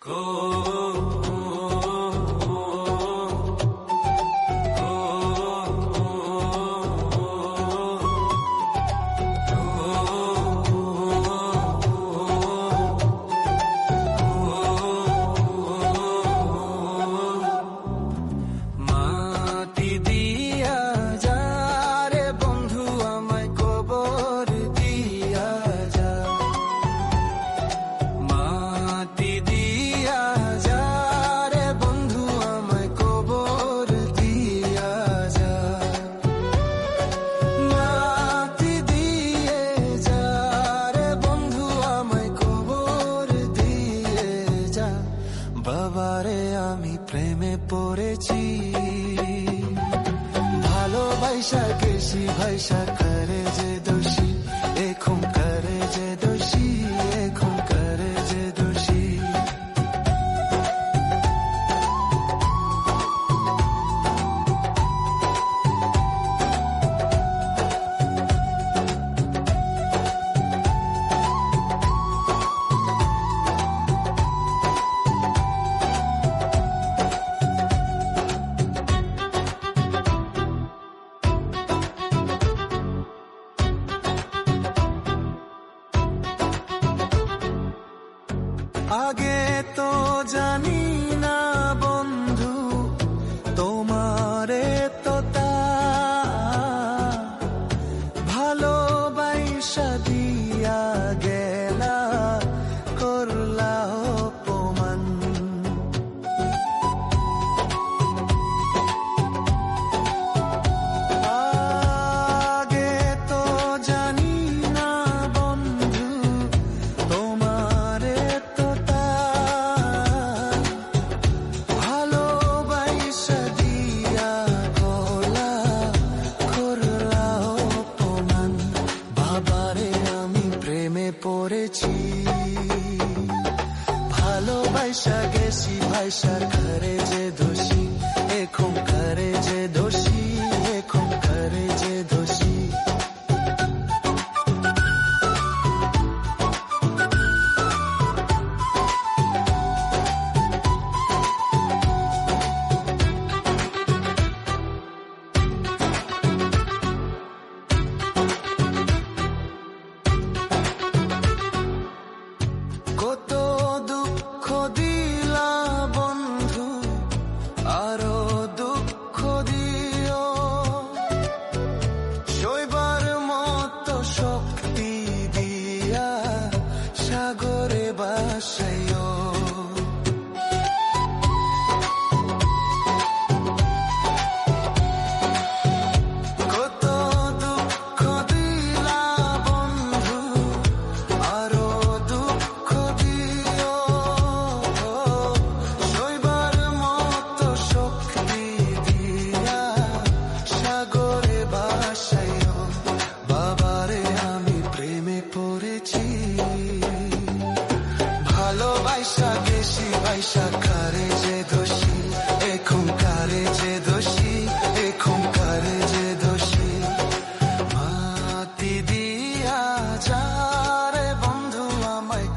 Go. প্রথমবারে আমি প্রেমে পড়েছি। ভালোবাসা কেশি ভাইসা করে যে দোষী এখনকার আগে তো জানি ভাইসা গেছি ভাইসা ঘরে যে দোষী এখন ঘরে যে দোষী। llore, vaya y. শাখারে যে দোষী এখনকারে যে দোষী এখনকারে যে দোষী। মাতি দিয়া যারে বন্ধু আমায়